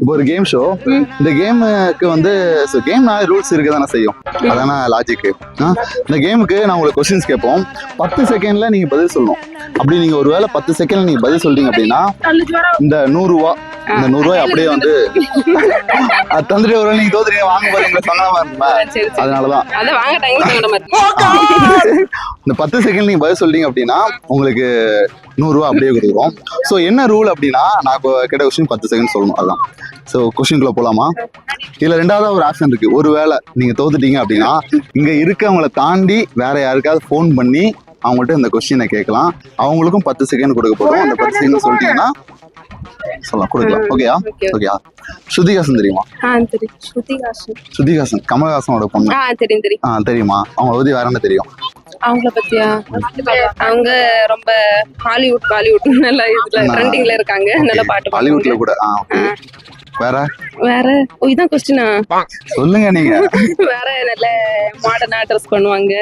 இப்போ ஒரு game show இந்த கேமுக்கு வந்து கேம் ரூல்ஸ் இருக்க தானே செய்யும். அதான லாஜிக் இந்த கேமுக்கு நான் உங்களுக்கு கொஸ்டின்ஸ் கேட்போம். பத்து செகண்ட்ல நீங்க பதில் சொல்லணும். அப்படி நீங்க ஒருவேளை பத்து செகண்ட்ல நீங்க பதில் சொல்லிட்டீங்க அப்படின்னா இந்த நூறு ரூபா இந்த நூறு ரூபாய் அப்படியே வந்து அது தந்துட்டு ஒரு நீங்க தோத்துறீங்க வாங்க போறீங்க சொன்னாம இருந்தேன் சரி சரி. அதனாலதான். இந்த பத்து செகண்ட் நீங்க பதில் சொல்லிட்டீங்க அப்படின்னா உங்களுக்கு நூறு ரூபா அப்படியே கொடுக்குறோம் ஸோ என்ன ரூல் அப்படின்னா நான் இப்போ கேட்ட கொஸ்டின் பத்து செகண்ட் சொல்லணும் அதான். ஸோ கொஸ்டின்குள்ள போலாமா? இதுல ரெண்டாவது ஒரு ஆப்ஷன் இருக்கு. ஒருவேளை நீங்க தோத்துட்டீங்க அப்படின்னா இங்க இருக்கவங்கள தாண்டி வேற யாருக்காவது ஃபோன் பண்ணி அவங்கள்ட்ட இந்த கொஸ்டினை கேட்கலாம். அவங்களுக்கும் பத்து செகண்ட் கொடுக்க போறோம். அந்த பத்து செகண்ட் சொல்லிட்டீங்கன்னா சொல்லலாம் கொடுக்கலாம். ஓகேயா. ஓகேயா ஸ்ருதிகாசன் தெரியுமா? ஸ்ருதிகாசன் ஸ்ருதிகாசன் கமலஹாசனோட பொண்ணு. தெரியும் தெரியும். அவங்கள பத்தி வேற என்ன தெரியும்? அவங்கள பத்தியா? அவங்க ரொம்ப ஹாலிவுட் பாலிவுட் நல்ல இதுல ட்ரெண்டிங்ல இருக்காங்க. நல்ல பாட்டு ஹாலிவுட்ல பாடுவாங்க. கூட. வேற? வேற? ஓ இதான் கொஸ்டினா சொல்லுங்க நீங்க. வேற நல்ல மாடர்னா ட்ரெஸ் பண்ணுவாங்க.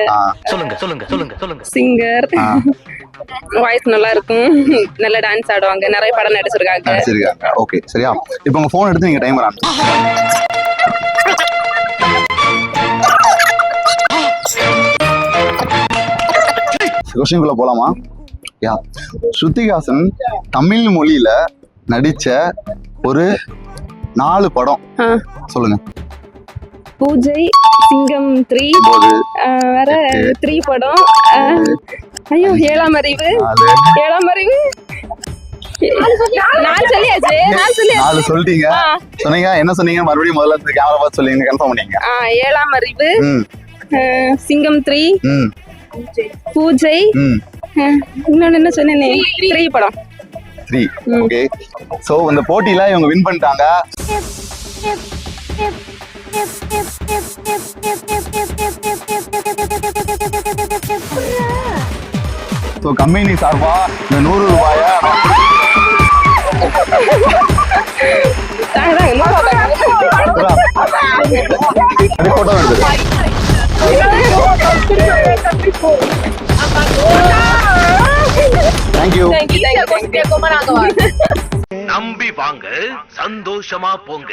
சொல்லுங்க சொல்லுங்க சொல்லுங்க சொல்லுங்க. சிங்கர் வாய்ஸ் நல்லா இருக்கும். நல்ல டான்ஸ் ஆடுவாங்க. நிறைய படம் நடிச்சிருக்காங்க. நடிச்சிருக்காங்க. ஓகே சரியா? இப்போ உங்க ஃபோன் எடுத்து நீங்க டைமர் ஆன் கொஸ்டின்குள்ள போலாமா? யா. ஸ்ருதிஹாசன் தமிழ் மொழியில நடிச்ச ஒரு நாலு படம். சொல்லுங்க. பூஜை சிங்கம் த்ரீ வேற த்ரீ படம். ஐயோ ஏழாம் அறிவு. ஏழாம் அறிவு. நாலு சொல்லிட்டீங்க. சொன்னீங்க. என்ன சொன்னீங்க? மறுபடியும் முதல்ல கேமரா பார்த்து சொல்லுங்க. கன்ஃபார்ம் பண்ணீங்க ஏழாம் அறிவு. சிங்கம் த்ரீ. பூஜை. இன்னொன்னு என்ன சொன்னேனே? த்ரீ. படம். த்ரீ. ஓகே. ஸோ இந்த போட்டியில இவங்க வின் பண்ணிட்டாங்க. ஸோ கம்பெனி சார்பா இந்த நூறு ரூபாய. போட்டோ எடுத்து தேங்க்யூ. நம்பி வாங்க சந்தோஷமா போங்க